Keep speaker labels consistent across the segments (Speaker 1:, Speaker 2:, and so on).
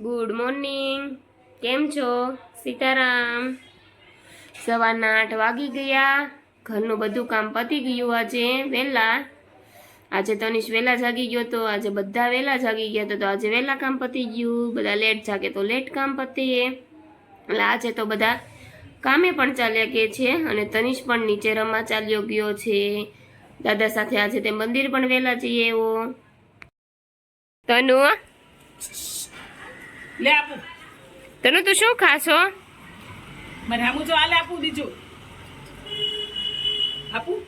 Speaker 1: Good morning કેમ છો? સીતારામ. સવારના આઠ વાગી ગયા. ઘરનું બધું કામ પતી ગયું આજે. વહેલા આજે તનિષ વહેલા જાગી ગયો તો આજે બધા વહેલા જાગી ગયા તો આજે વહેલા કામ પતી ગયું. બધા લેટ જાગે તો લેટ કામ પતીએ એટલે આજે તો બધા કામે પણ ચાલ્યા કે છે અને તનિષ પણ નીચે રમવા ચાલ્યો ગયો છે. દાદા સાથે આજે તે મંદિર પણ વહેલા જઈએ એવો તનુ.
Speaker 2: લે આપું.
Speaker 1: તને તું શું ખાશો
Speaker 2: મને આમું જો આલે આપું બીજું. આપું?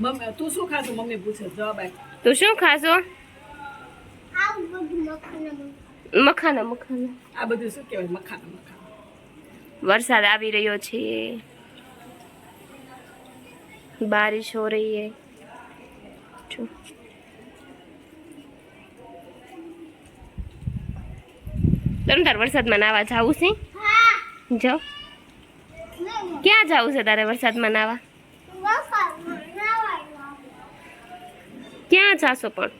Speaker 2: મમ્મી તું શું ખાશું મમ્મી પૂછે જવાબ આપ.
Speaker 1: તું શું ખાશો મખાના મખાના.
Speaker 2: આ બધું શું કહેવાય? મખાના મખાના.
Speaker 1: વરસાદ આવી રહ્યો છે. બારિશ હો રહી હે. તને તાર વરસાદમાં નાવા જાવું છે? જો. ક્યાં જાવું છે તારે વરસાદમાં નાવા? ક્યાં જાશો પણ?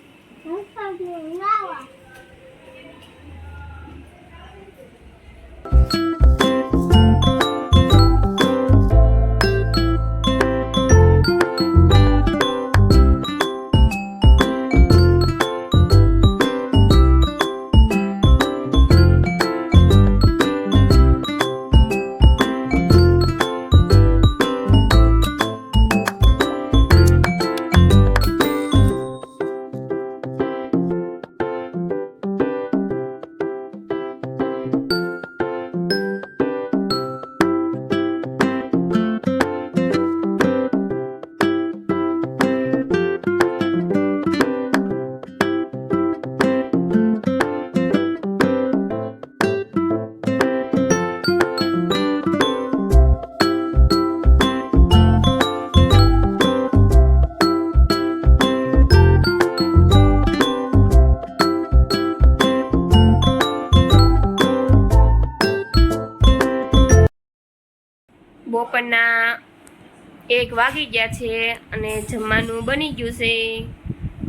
Speaker 1: એક વાગી ગયા છે અને જમવાનું બની ગયું છે.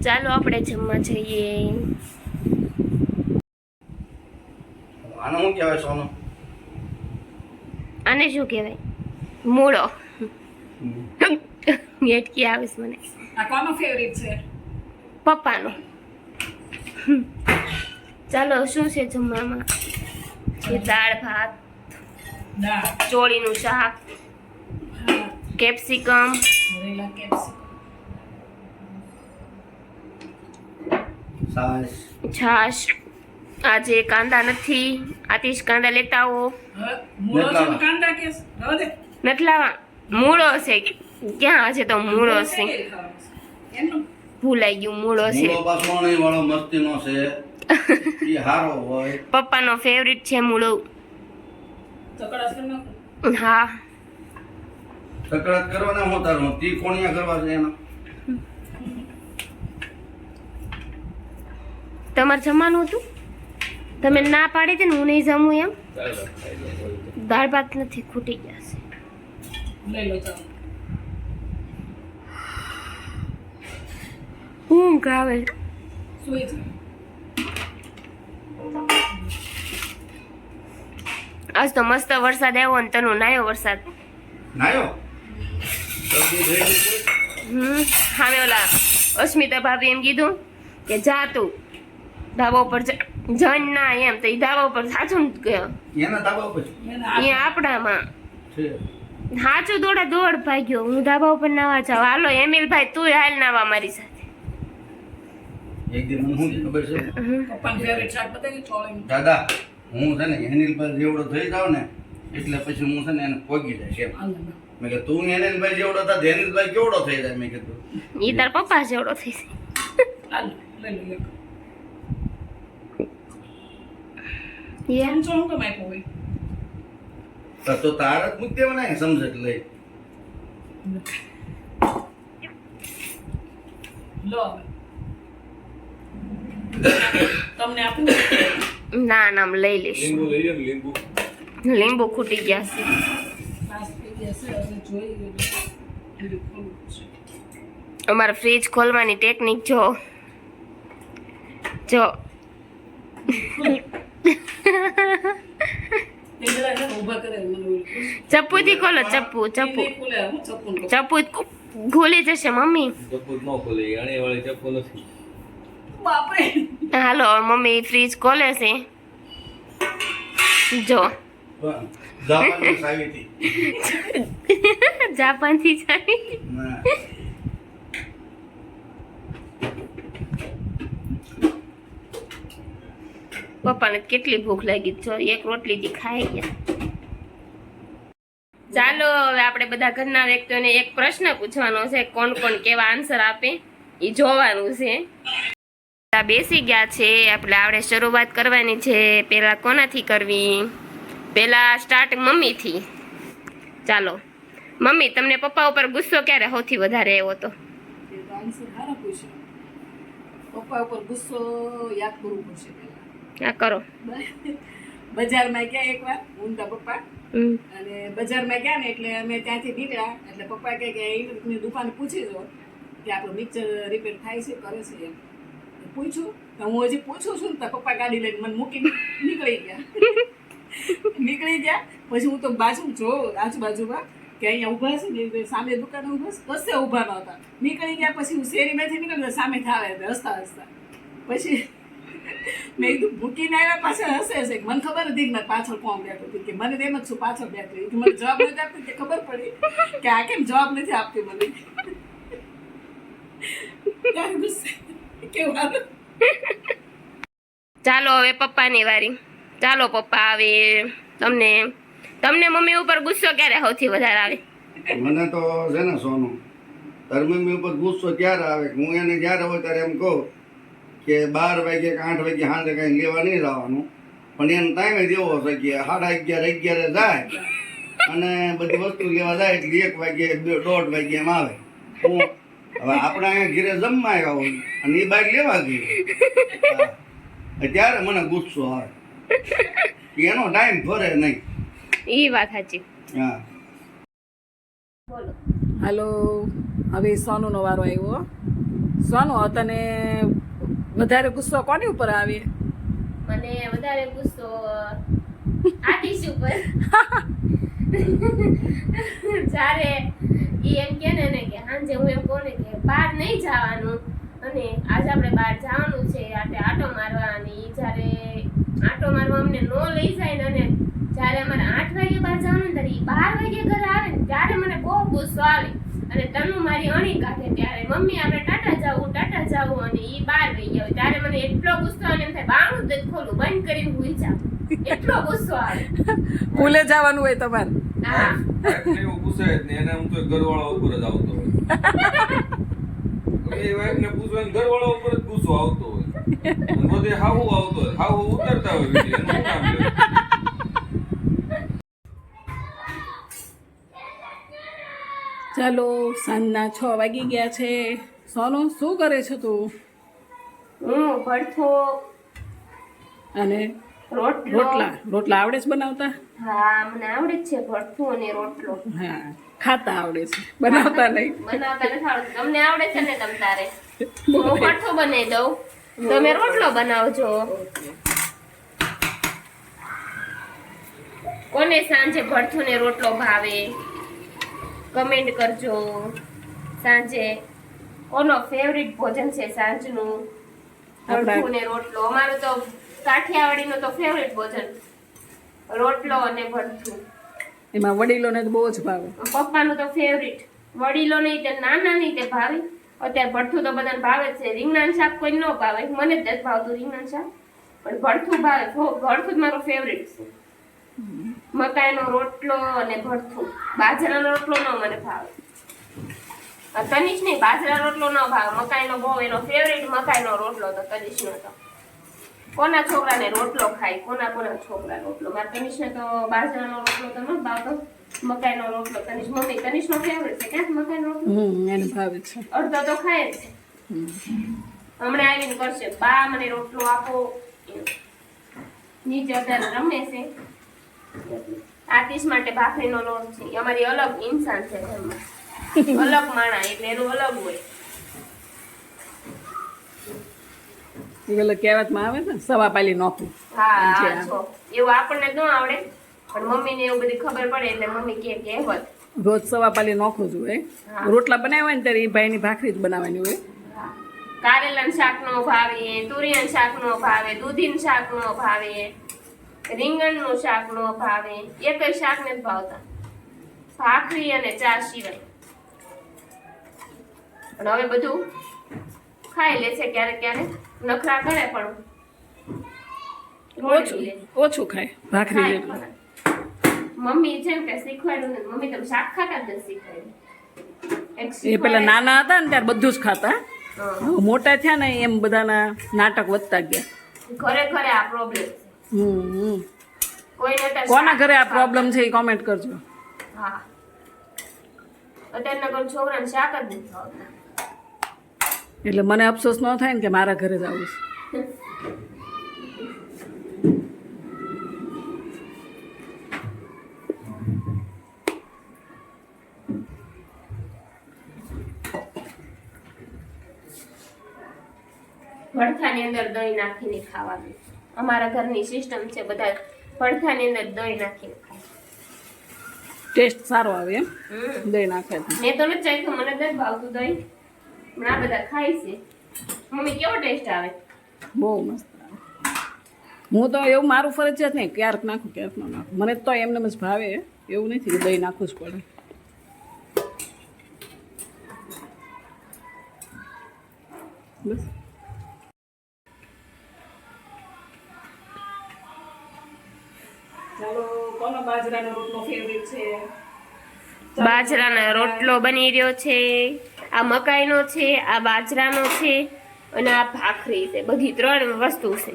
Speaker 1: ચાલો આપણે જમવા જઈએ.
Speaker 3: આને શું કહેવાય સોનું?
Speaker 1: આને શું કહેવાય? મૂળો. મેટકી આવીશ મને.
Speaker 2: આ કોનો ફેવરિટ છે?
Speaker 1: પપ્પાનો. ચાલો શું છે જમવામાં? દાળ ભાત ચોળીનું શાક. કેપ્સિકમ. છાશ. આજે કાંદા નથી. આતિશ કાંદા લેતા આવો. નથી લાવવા. મૂળો છે. ક્યાં છે તો મૂળો છે? ભૂલાઈ ગયું મૂળો છે.
Speaker 3: પપ્પા નો નહીં વાળો મસ્તીનો છે. એ હારો હોય.
Speaker 1: પપ્પાનો ફેવરિટ છે મૂળો. હા.
Speaker 3: સકડાટ કરવાના હું તારું તી કોણિયા કરવા છે એના?
Speaker 1: તમારે જમવાનું હતું? તમે ના. પાડી હતી ને હું નહીં જમું એમ? દાળ ભાત નથી ખૂટી ગયા છે.
Speaker 2: લઈ લો ચાલો.
Speaker 1: ઊંઘ આવે આજ તો મસ્ત વરસાદ આવ્યો ને તનો નાયો વરસાદ.
Speaker 3: નાયો?
Speaker 1: હમ સામે ઓલા અસ્મિતા ભાભી એમ કીધું કે જા તું ધાબા ઉપર જા. જન ના એમ તો એ ધાબા ઉપર સાચું ગયો અહીંયા આપણામાં.
Speaker 3: છે.
Speaker 1: સાચું દોડા દોડ ભાગ્યો હું ધાબા ઉપર નાવા જાવ હાલો એમિલભાઈ તું હાલ નાવા મારી સાથે.
Speaker 3: એક દિન હું ખબર છે? દાદા હું છે ને એનિલ પર જેવડો થઈ જાવ ને એટલે પછી હું છે ને એને પોગી જાય છે. મેં કે તું એનિલભાઈ જેવડો હતા ધેનિલભાઈ કેવડો થઈ જાય? મેં કીધું
Speaker 1: ઈ તાર પપ્પા જેવડો થઈ છે
Speaker 2: હાલ લઈ લો એક
Speaker 1: યા.
Speaker 2: ચમચો હું કેમ આપ્યો હોય
Speaker 3: તો તો તાર જ મૂકી દેવાના ને લઈ
Speaker 2: લો તમને આપું?
Speaker 1: ના ના લઈ લઈશ.
Speaker 4: લઈએ લીંબુ.
Speaker 1: લીંબુ ખૂટી ગયા છે
Speaker 2: પાસ થઈ ગયા છે હવે જોઈ લીધું ખોલવું છે
Speaker 1: અમારે ફ્રીજ ખોલવાની ટેકનિક જો. જો.
Speaker 2: ચપ્પુ.
Speaker 1: ચપ્પુથી ખોલો ચપ્પુ ચપ્પુ.
Speaker 2: ચપ્પુ
Speaker 1: ખોલી જશે મમ્મી. હાલો મમ્મી ફ્રીજ ખોલે છે. જો.
Speaker 3: જાપાનની થી
Speaker 1: જાપાનથી પપ્પાને કેટલી ભૂખ લાગી જો એક રોટલીથી ખાઈ ગયા. ચાલો હવે આપણે બધા ઘરના વ્યક્તિઓને એક પ્રશ્ન પૂછવાનો છે. કોણ કોણ કેવા આન્સર આપે? એ જોવાનું છે. બેસી ગયા છે. આપણે આપણે શરૂઆત કરવાની છે. પહેલા કોનાથી કરવી? પહેલા સ્ટાર્ટ મમ્મીથી. ચાલો. મમ્મી તમને પપ્પા ઉપર ગુસ્સો ક્યારે સૌથી વધારે આવ્યો હતો.
Speaker 2: પપ્પા ઉપર ગુસ્સો યાદ કરવું પડશે.
Speaker 1: આ કરો.
Speaker 2: બજારમાં ગયા એકવાર ઊંધા પપ્પા. અને બજારમાં ગયા ને એટલે અમે ત્યાંથી નીકળ્યા. એટલે પપ્પા કહે કે ઇલેક્ટ્રિકની દુકાન પૂછી જો. કે આપણું મિક્સર રિપેર થાય છે કરે છે એમ. પૂછ્યું તો હું હજી પૂછું છું ને તો પપ્પા ગાડી લઈને મને મૂકીને નીકળી ગયા. નીકળી ગયા. પછી હું તો બાજુ જોઉં, આજુબાજુમાં, કે અહીંયા ઊભા છે ને સામે દુકાને ઊભા છે કશે ઊભા નહોતા નીકળી ગયા પછી હું શેરીમાંથી નીકળી સામે થાવે હસતા હસતા. પછી મેં કીધું, ભૂકીને આવ્યા પાછળ હસે હશે મને ખબર હતી કે પાછળ કોણ બેઠો હતી. કે મને તો એમ જ છું પાછળ બેઠો. હતી મને જવાબ નથી આપતી, કે ખબર પડી કે આ કેમ જવાબ નથી આપતી મને. ત્યારે ગુસ્સે, કેવું
Speaker 1: ચાલો હવે પપ્પાની વારી. ચાલો પપ્પા આવે તમને તમને મમ્મી ઉપર ગુસ્સો ક્યારે સૌથી વધારે આવે?
Speaker 3: મને તો છે ને સોનું. તારી મમ્મી ઉપર ગુસ્સો ક્યારે આવે? હું એને જ્યારે હોય ત્યારે એમ કહું કે બાર વાગે કે આઠ વાગે સાંજે કાંઈ લેવા નહીં જવાનું. પણ એને ટાઈમે દેવો હશે કે સાડા અગિયાર, અગિયારે જાય. અને બધી વસ્તુ લેવા જાય એટલે એક વાગે દોઢ વાગે એમ આવે. હવે આપણે અહીંયા ઘીરે જમવા આવ્યા હોય અને એ બાઈક લેવા ગઈ ત્યારે મને ગુસ્સો આવે. એનો ટાઈમ ભરે નહીં.
Speaker 1: એ વાત સાચી.
Speaker 3: હા.
Speaker 1: બોલો
Speaker 2: હાલો હવે સોનુનો વારો આવ્યો. સોનુ તને વધારે ગુસ્સો કોની ઉપર આવે?
Speaker 1: મને વધારે ગુસ્સો આટીશ ઉપર. જ્યારે ઈ એમ કે ને ને કે હાંજે હું એમ કહું કે બહાર નહીં જવાનું. અને આજે આપણે બહાર જવાનું છે આટે આટો મારવા નો લઈ જાય ને અને જ્યારે અમારે આઠ વાગે બહાર જવાનું ને ત્યારે બાર વાગે ઘરે આવે ને ત્યારે મને બહુ ગુસ્સો આવે. અને તનુ મારી અણી કાઢે ત્યારે મમ્મી આપણે ટાટા જાવું ટાટા જાવું. અને એ બહાર વહી આવે ત્યારે મને એટલો ગુસ્સો આવે એમ થાય બાણું જ ખોલું બંધ કરીને ભૂલી જાવ એટલો ગુસ્સો આવે.
Speaker 2: ભૂલે જવાનું હોય તમારે.
Speaker 1: હા.
Speaker 4: એવું પૂછાય જ નહીં એને હું તો ઘરવાળા ઉપર જ આવતો હોય. એ ઘરવાળા ઉપર જ ગુસ્સો આવતો હોય. આવતો ઉતરતા હોય?
Speaker 2: ચાલો સાંજના છ વાગી ગયા છે. સોનો શું કરે છે તું?
Speaker 1: હું ભરથો
Speaker 2: અને
Speaker 1: રોટલા.
Speaker 2: રોટલા આવડે છે બનાવતા?
Speaker 1: હા મને આવડે જ છે ભડથું અને રોટલો.
Speaker 2: હા ખાતા આવડે છે. બનાવતા નહીં.
Speaker 1: બનાવતા નથી આવડતું. તમને આવડે છે ને તમ તારે? હું ભરથો બનાવી દઉં. તમે રોટલો બનાવજો. કોને સાંજે ભડથું ને રોટલો ભાવે? કમેન્ટ કરજો. સાંજે કોનો ફેવરિટ ભોજન છે સાંજનું? ભડથું ને રોટલો. અમારું તો કાઠિયાવાડીનું તો ફેવરિટ ભોજન. રોટલો અને ભરથું.
Speaker 2: એમાં વડીલોને તો બહુ જ ભાવે.
Speaker 1: પપ્પાનું તો ફેવરિટ વડીલો નહીં તે નાના નહીં તે ભાવે. અત્યારે ભડથું તો બધાને ભાવે છે. રીંગણાનું શાક કોઈ ન ભાવે. મને જ નથી ભાવતું રીંગણાનું શાક. પણ ભડથું ભાવે. ભડથું જ મારો ફેવરિટ છે. મકાઈનો રોટલો અને ભડથું બાજરાનો રોટલો ન મને ભાવે. તનિષ નહીં, બાજરા રોટલો ન ભાવે. મકાઈનો બહુ એનો ફેવરિટ મકાઈનો રોટલો તો તનિષનો તો. કોના છોકરાને રોટલો ખાય? કોના કોના છોકરા રોટલો? મારા તનિષને તો બાજરાનો રોટલો તો ન ભાવતો. મકાઈનો રોટલો. તનિષ મમ્મી તનિષનો ફેવરેટ છે ક્યાં મકાઈનો રોટલો?
Speaker 2: હમ એને ભાવે છે.
Speaker 1: અડધો તો ખાય છે. હમણાં આવીને કરશે. બા મને રોટલો આપો. નીચે અત્યારે રમે છે. આતિશ માટે ભાખરીનો લોટ છે. અમારી અલગ ઇન્સાન છે ઘરમાં. અલગ માણા એટલે એનું અલગ હોય.
Speaker 2: એટલે કહેવતમાં આવે ને સવા પાલી નોખું.
Speaker 1: હા એવું આપણને ન આવડે. પણ મમ્મીને એવું બધી ખબર પડે એટલે મમ્મી કે કહેવત
Speaker 2: રોજ સવા પાલી નોખું છું
Speaker 1: એ
Speaker 2: રોટલા બનાવ્યા ને ત્યારે એ ભાઈની ભાખરી જ બનાવવાની હોય.
Speaker 1: કારેલાનું શાકનો ભાવે તુરિયાનું શાકનો ભાવે દૂધીનું શાકનો ભાવે રીંગણનું શાકનો ભાવે એક શાક નથી ભાવતા. ભાખરી અને ચા સિવાય. પણ હવે બધું ખાઈ લે છે ક્યારેક ક્યારેક. નખરા કરે પણ.
Speaker 2: ઓછું ઓછું ખાય ભાખરી જેટલું.
Speaker 1: મમ્મી છે કે શીખવાડ્યું મમ્મી તમે શાક ખાતા જ શીખવાડ્યું.
Speaker 2: એ પેલા નાના હતા ને ત્યારે બધું જ ખાતા. મોટા થયા ને એમ બધાના નાટક વધતા ગયા.
Speaker 1: ઘરે ઘરે આ પ્રોબ્લેમ
Speaker 2: હમ કોના ઘરે આ પ્રોબ્લેમ છે એ કોમેન્ટ કરજો.
Speaker 1: હા. અત્યારના કોઈ છોકરાને શાક જ નથી
Speaker 2: એટલે મને અફસોસ ન થાય ને કે મારા ઘરે જ આવું છે.
Speaker 1: ભડથાની અંદર દહીં નાખીને ખાવાનું. અમારા ઘરની સિસ્ટમ છે બધા ભડથાની અંદર દહીં નાખીને ખાય.
Speaker 2: ટેસ્ટ સારો આવે એમ. દહીં નાખે.
Speaker 1: મેં તો નથી ચાખ્યું મને નથી ભાવતું દહીં. પણ આ બધા ખાય છે. મમ્મી કેવો ટેસ્ટ આવે?
Speaker 2: બહુ મસ્ત હું તો એવું મારું ફરજિયાત નહીં ક્યારેક નાખું ક્યારેક ન નાખું. મને તો એમને જ ભાવે. એવું નથી કે દહીં નાખવું જ પડે. બસ. ચાલો કોનો બાજરાનો રોટલો ફેવરેટ છે?
Speaker 1: બાજરાનો રોટલો બની રહ્યો છે આ મકાઈનો છે આ બાજરાનો છે અને આ ભાખરી છે. બધી ત્રણ વસ્તુ છે.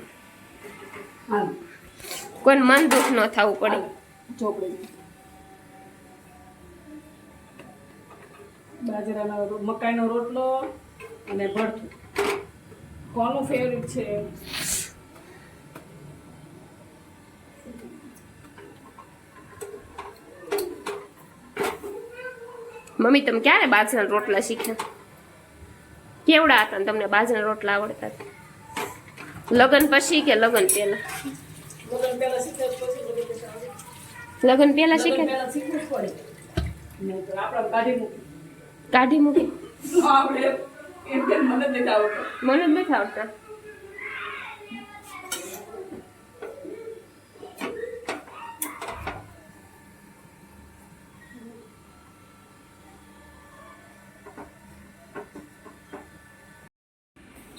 Speaker 1: કોઈ મન દુઃખ ન થવું પડે.
Speaker 2: બાજરાનો મકાઈનો રોટલો અને ભરથું. કોનું ફેવરિટ છે?
Speaker 1: મમ્મી તમે ક્યારે બાજરાના રોટલા શીખ્યા? કેવડા હતા તમને બાજરાના રોટલા આવડતા હતા? લગ્ન પછી કે લગ્ન પહેલા?
Speaker 2: લગ્ન પહેલા શીખ્યા કાઢી મૂકી મને નથી આવડે.
Speaker 1: લગ્ન પહેલા
Speaker 2: લગ્ન
Speaker 1: શીખ્યા
Speaker 2: પહેલા શીખવું જ પડે નહીંતર આપણે કાઢી મૂકી
Speaker 1: કાઢી મૂકી
Speaker 2: ન આવડે એમ કે મને જ નથી આવડતું
Speaker 1: મને જ નથી આવડતા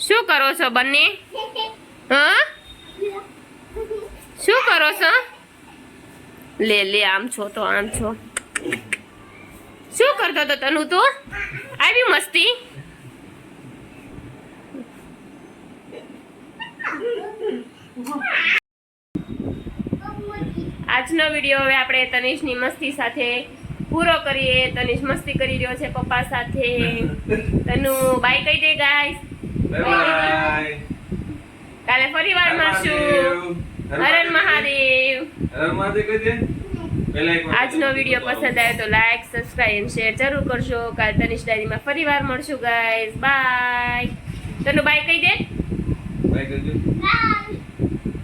Speaker 1: શું કરો છો બંને? હા? શું કરો છો? લે લે, આમ છો તો, આમ છો. શું કરતો હતો તનુ તો? આવી મસ્તી? આજનો વીડિયો હવે આપણે તનિષની મસ્તી સાથે પૂરો કરીએ. તનિષ મસ્તી કરી રહ્યો છે પપ્પા સાથે. તનુ બાય કહી દે ગાઈસ
Speaker 4: બાય
Speaker 1: કાલે ફરી વાર મળશું. હરણ મહાદેવ.
Speaker 4: હર મહાદેવ કહી દે.
Speaker 1: આજનો વીડિયો પસંદ આવે તો લાઈક સબસ્ક્રાઇબ અને શેર જરૂર કરશો કાલ તનિષ ડાયરીમાં ફરી વાર મળશું ગાય બાય તનુ બાય કહી દે.
Speaker 4: બાય કરજો